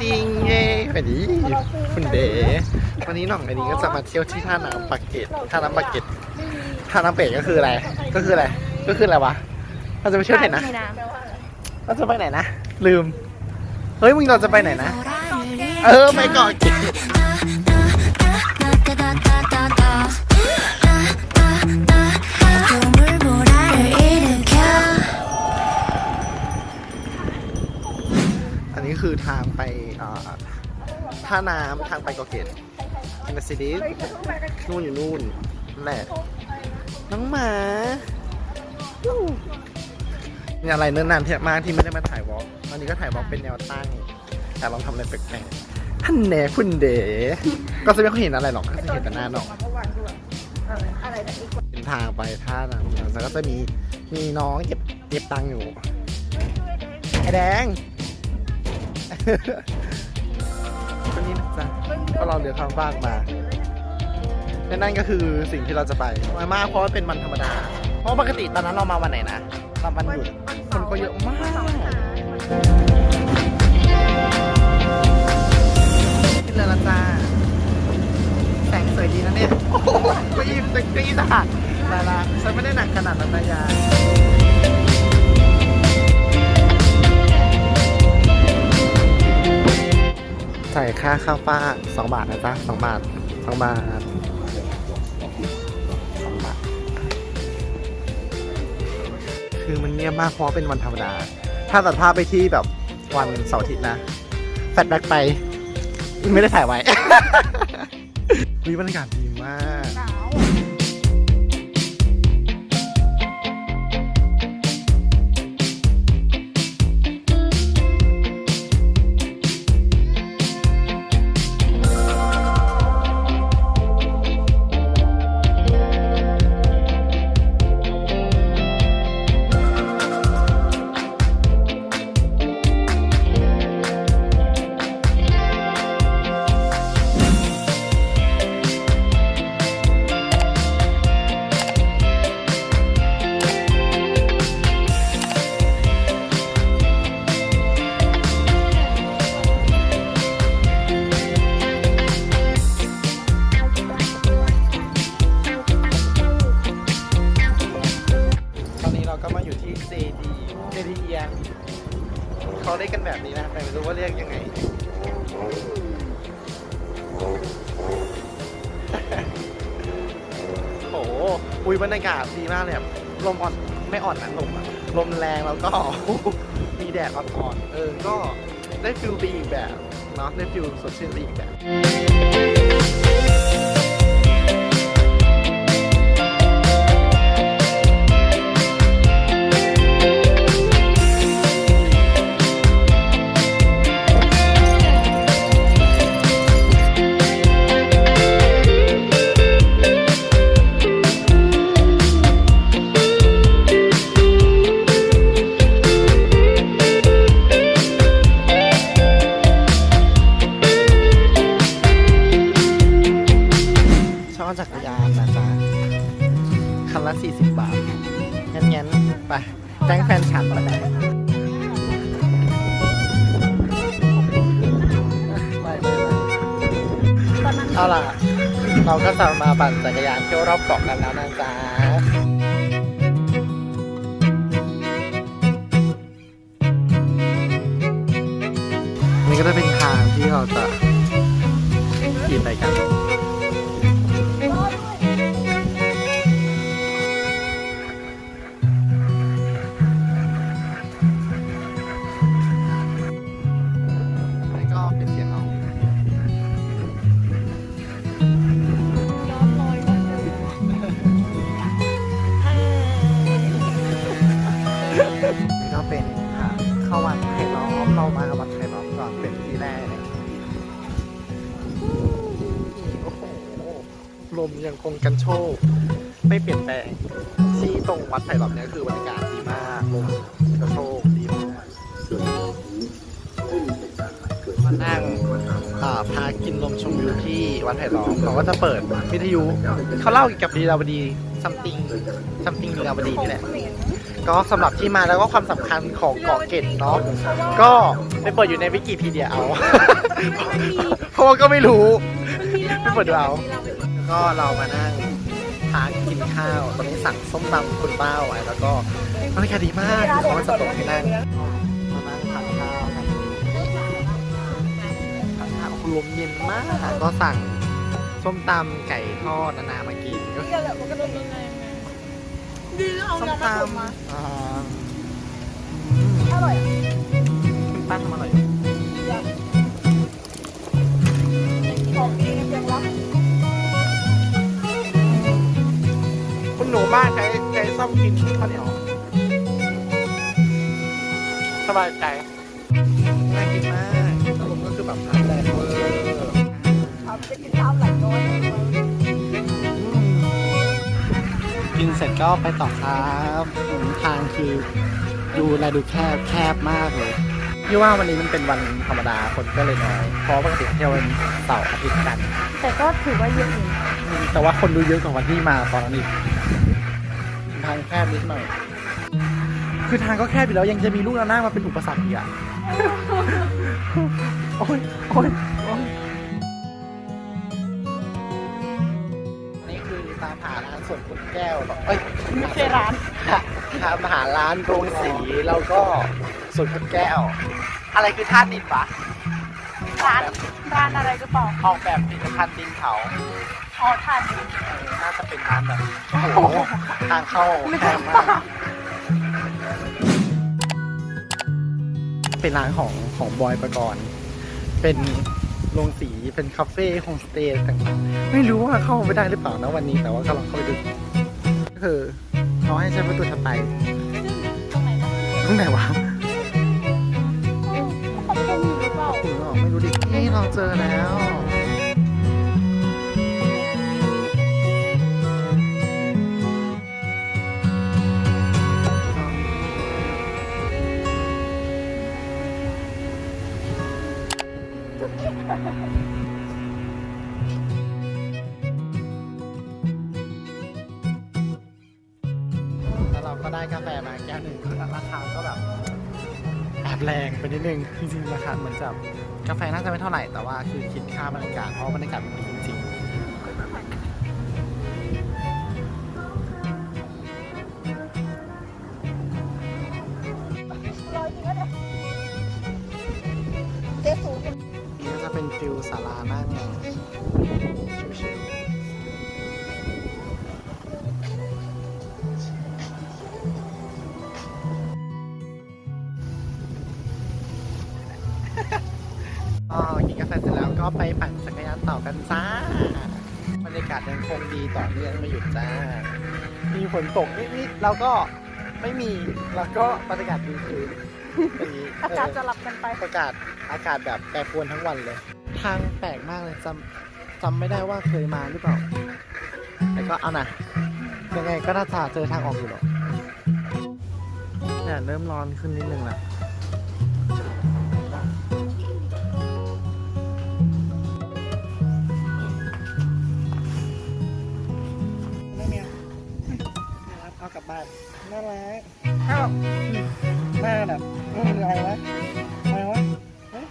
ติงเย่สวัสดีคุณเด๋วันนี้หน่องไอ้นี้ก็จะมาเที่ยวที่ท่าน้ำปากเกร็ดท่าน้ำปากเกร็ดท่าน้ำเป็ดก็คืออะไร ก็คืออะไร ก็คืออะไรวะ เราจะไปเที่ยวไหนนะ เราจะไปไหนนะ ลืม เฮ้ยมึงเราจะไปไหนนะ เออไปเกาะเกร็ด คือทางไปท่าน้ำทางไปเกาะเกร็ดอินเซิดิสนู่นอยู่นู่นแหละน้องหมาวู้มีอะไรเนิ่นนานเทียมากที่ไม่ได้มาถ่ายวอล์กวันนี้ก็ถ่ายวอล์กเป็นแนวตั้ง แต่ลองทำอะไรแปลกๆท่านแหน่คุณเด๋ก็จะไม่ค่อยเห็นอะไรหรอกก็จะเห็นแต่หน้าหนองเป็นทางไปท่าน้ำแล้วก็จะมีมีน้องเก็บเก็บตังค์อยู่ไอแดง คนนี้นะจ๊ะก็เราเดือดข้ามฟากมาและนั่นก็คือสิ่งที่เราจะไปน้อยมากเพราะว่าเป็นวันธรรมดา เพราะปกติตอนนั้นเรามาวันไหนนะเราวันหยุดคนก็เยอะมากขึ้นเลยละจ้าแสงสวยดีนะเนี่ยโอ้โหก็ยิ้มเซ็กซี่จ้ะลาลาฉันไม่ได้หนักขนาดนั้นนะยาย จ่ายค่าข้าวป้าสองบาทนะจ๊ะสองบาทสองบาทสองบาท คือมันเงียบมากเพราะเป็นวันธรรมดา ถ้าตัดภาพไปที่แบบวันเสาร์อาทิตย์นะ แฟลชแบ็กไป ไม่ได้ถ่ายไว้ มีบรรยากาศดีมาก ลมอะลมแรงแล้วก็ มีแดดอ่อนๆเออก็ได้ฟิลไปอีกแบบเนาะได้ฟิลสดชื่นไปอีกแบบ เอาล่ะ เราก็จะมาปั่นจักรยานเที่ยวรอบเกาะกันแล้วนะจ๊ะนี่ก็จะเป็นทางที่เราจะขี่ไปกัน คงกันโชค ไม่เปลี่ยนแปลง ที่ตรงวัดไผ่ล้อมเนี่ยคือบรรยากาศดีมากลมกระโชกดีมากมานั่งอ่าพากินลมชมวิวที่วัดไผ่ล้อมเขาก็จะเปิดวิทยุเขาเล่าเกี่ยวกับลีลาวดี something something ลีลาวดีนี่แหละก็สำหรับที่มาแล้วก็ความสำคัญของเกาะเกร็ดเนาะก็ไปเปิดอยู่ในวิกิพีเดียเอาเพราะว่าก็ไม่รู้ไม่เปิดดูเอา ก็เรามานั่งทานกินข้าว ตอนนี้สั่งส้มตำคุณป้าไว้แล้วก็บรรยากาศดีมากเขาจะตกที่นั่งมานั่งทานข้าวกันทานข้าวลมเย็นมากก็สั่งส้มตำไก่ทอดนานามากินก็คือดีเอาส้มน้ำมาตผมมาำอ่าอร่อย กินข้าวเหนียวสบายใจน่ากินมากสรุปก็คือแบบทานแรงเวอร์ทำจะกินข้าวไหลน้อยกินเสร็จก็ไปต่อครับทางคือดูแลดูแคบแคบมากเลยพี่ว่าวันนี้มันเป็นวันธรรมดาคนก็เลยน้อยเพราะปกติเที่ยวเป็นเสาร์อาทิตย์กัน แต่ก็ถือว่าเยอะอยู่แต่ว่าคนดูเยอะกว่าวันที่มาตอนนั้นอีก ทางแคบนิดหน่อย คือทางก็แคบอยู่แล้วยังจะมีลูกระนาดมาเป็นอุปสรรคอีกอะ โอ้ยโอ้ยโอ้ยนี่คือตามหาร้านสวนขุนแก้วแบบเอ้ยไม่ใช่ร้านตามหาร้านโรงสีแล้วก็สวนขุนแก้ว อะไรคือธาตุดินวะร้านร้านอะไรหรือเปล่าออกแบบผลิตภัณฑ์ดินเผา อ๋อทานน่าจะเป็นร้านแบบโอ้โหทางเข้าแคบมากเป็นร้านของของบอยประกรณ์เป็นโรงสีเป็นคาเฟ่โฮมสเตย์ต่างๆไม่รู้ว่าเข้าไปได้หรือเปล่านะวันนี้แต่ว่าก็ลองเข้าไปดูก็คือเขาให้ใช้ประตูถัดไปตรงไหนนะตรงไหนวะไม่รู้ดินี่เราเจอแล้ว แล้วเราก็ได้กาแฟมาแก้วหนึ่งคือราคาก็แบบแอบแรงไปนิดนึงจริงๆราคาเหมือนจะกาแฟน่าจะไม่เท่าไหร่แต่ว่าคือคิดค่าบรรยากาศเพราะบรรยากาศมันดี ก็กินกาแฟเสร็จแล้วก็ไปปั่นจักรยานต่อกันจ้าบรรยากาศยังคงดีต่อเนื่องไม่หยุดจ้า มีฝนตกนิดๆแล้วก็ไม่มีแล้วก็บรรยากาศดีคืออย่างนี้อากาศเจะหลับกันไปอากาศอากาศแบบแปรปรวนทั้งวันเลย ทางแปลกมากเลยจำจำไม่ได้ว่าเคยมาหรือเปล่าแต่ก็เอานะยังไงก็น่าจะเจอทางออกอยู่หรอกเนี่ยเริ่มร้อนขึ้นนิดนึงละ เอากลับบ้านน่ารักอ้าวหน้าแบบไม่มีอะไรวะอะไรวะเฮ้ย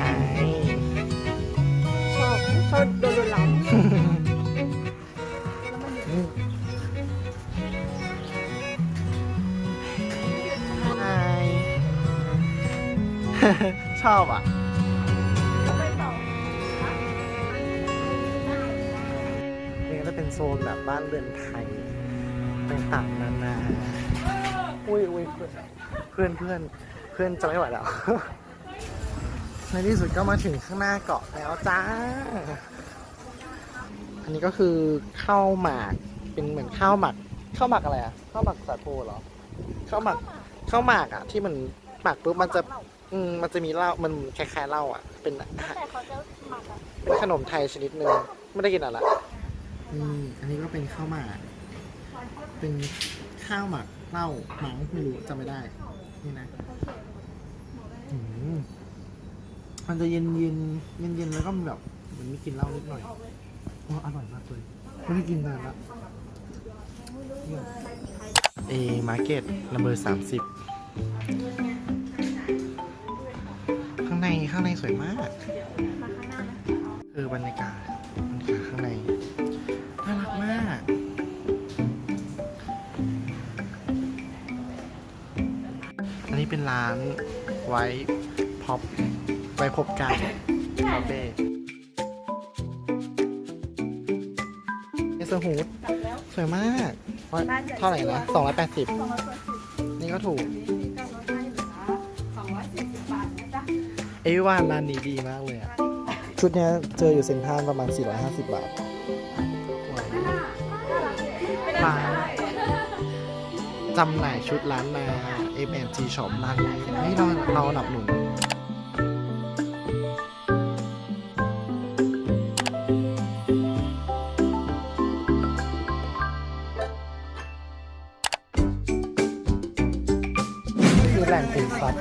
หายชอบชอบโดนโดนหลังหาย ชอบอะ นี่ก็จะเป็นโซนแบบบ้านเรือนไทย ต่างๆนานาอุ้ยอุ้ยเพื่อนเพื่อนเพื่อนจะไม่ไหวแล้ว ในที่สุดก็มาถึงข้างหน้าเกาะแล้วจ้า อันนี้ก็คือข้าวหมากเป็นเหมือนข้าวหมักข้าวหมักอะไรอะข้าวหมักสาโทเหรอข้าวหมักข้าวหมากอะที่มันหมักปุ๊บมันจะอืมมันจะมีเหล้ามันคล้ายๆเหล้าอะเป็นอาหารแต่เขาจะหมักอะเป็นขนมไทยชนิดหนึ่งไม่ได้กินอะไรนี่อันนี้ก็เป็นข้าวหมาก เป็นข้าวหมักเหล้าหมังไม่รู้จำไม่ได้ นี่นะอืมมันจะเย็นเย็นเย็นเย็นๆแล้วก็มีแบบเหมือนมีกลินเหล้านิดหน่อยโอ้อร่อยมากเลยไม่ได้กินนานละเยี่ยม A Market number 30ข้างในข้างในสวยมาก นนี้เป็นร้านไว้พอบไว้พบกันคาเฟ่เอสฮูดสวยมากว่าเท่าไหร่นะ280นี่ก็ถูกเอ้ยว่าร้านนี้ดีมากเลยอะชุดเนี้ยเจออยู่เซ็นทรัลประมาณ 450 บาทร้าน จำหน่ายชุดร้านนา M&G Shop ร้านนี้เฮ้เราเราหนับหนุนคือแหล่งขุมทรัพย์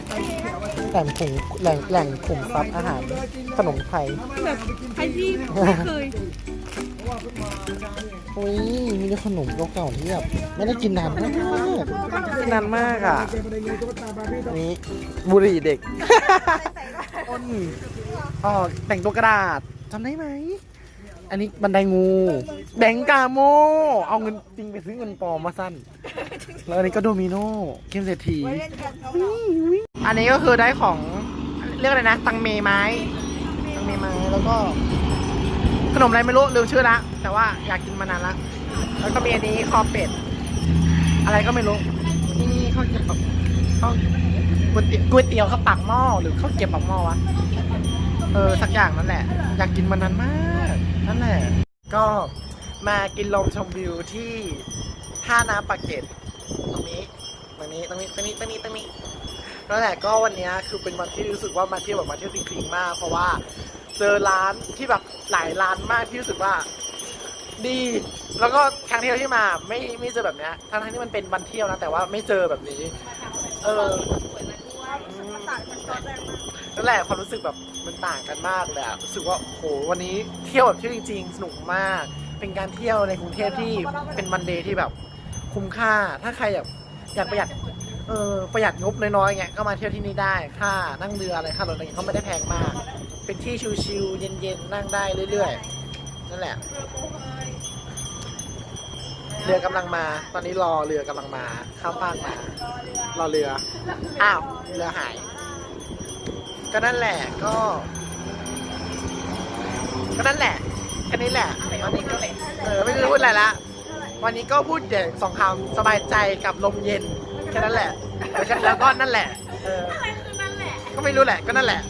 แหล่งขุมแหล่งแหล่งขุมทรัพย์อาหารขนมไทย แบบใครที่ไม่เคย อุ้ยมีขนมเก่าๆที่แบบไม่ได้กินนานมากกินนานมากอะอันนี้บุหรี่เด็กต้นอ๋อแต่งตัวกระดาษจำได้ไหม อันนี้บันไดงูแบงก์กาโม เอาเงินจริงไปซื้อเงินปลอมมาสั้น แล้วอันนี้ก็โดมิโนเกมเศรษฐีอันนี้ก็คือได้ของเรียกอะไรนะ ตังเมไม้ตังเมไม้แล้วก็ ขนมอะไรไม่รู้ลืมชื่อละแต่ว่าอยากกินมานานละแล้วก็มีอันนี้คอเป็ด อะไรก็ไม่รู้นี่ข้าวเกรี๊ยวข้าวก๋วยเตี๋ยวก๋วยเตี๋ยวข้าวปากหม้อหรือข้าวเกรี๊ยวปากหม้อวะเออสักอย่างนั่นแหละ อยากกินมานานมากนั่นแหละ ก็มากินลมชมวิวที่ท่าน้ำปากเกร็ดตรงนี้ตรงนี้ตรงนี้ตรงนี้ตรงนี้ตรงนี้นั่นแหละก็วันนี้คือเป็นวันที่รู้สึกว่ามาเที่ยวแบบมาเที่ยวจริงๆมาก เพราะว่า เจอร้านที่แบบหลายร้านมากที่รู้สึกว่า ดี แล้วก็ครั้งเที่ยวที่มาไม่ไม่เจอแบบเนี้ยทั้งๆที่มันเป็นวันเที่ยวนะแต่ว่าไม่เจอแบบนี้ เออนั่นแหละความรู้สึกแบบมันต่างกันมากเลยอะรู้สึกว่าโหวันนี้เที่ยวแบบเที่ยวจริง ๆ สนุกมาก เป็นการเที่ยวในกรุงเทพที่เป็นวันเดย์ที่แบบคุ้มค่า ถ้าใครแบบอยากประหยัดเออประหยัดงบน้อยๆเงี้ยก็มาเที่ยวที่นี่ได้ ค่านั่งเรืออะไรค่ารถอะไรเงี้ยก็ไม่ได้แพงมาก เป็นที่ชิลๆเย็นๆนั่งได้เรื่อยๆนั่นแหละเรือกำลังมา ตอนนี้รอเรือกำลังมาข้ามฟากมารอเรืออ้าวเรือหาย ก็นั่นแหละก็ ก็นั่นแหละแค่นี้แหละวันนี้ก็เออไม่รู้พูดอะไรละวันนี้ก็พูดเดี๋ยวสองคำสบายใจกับลมเย็นแค่นั้นแหละแล้วก็แล้วก็นั่นแหละเออก็ไม่รู้แหละก็นั่นแหละ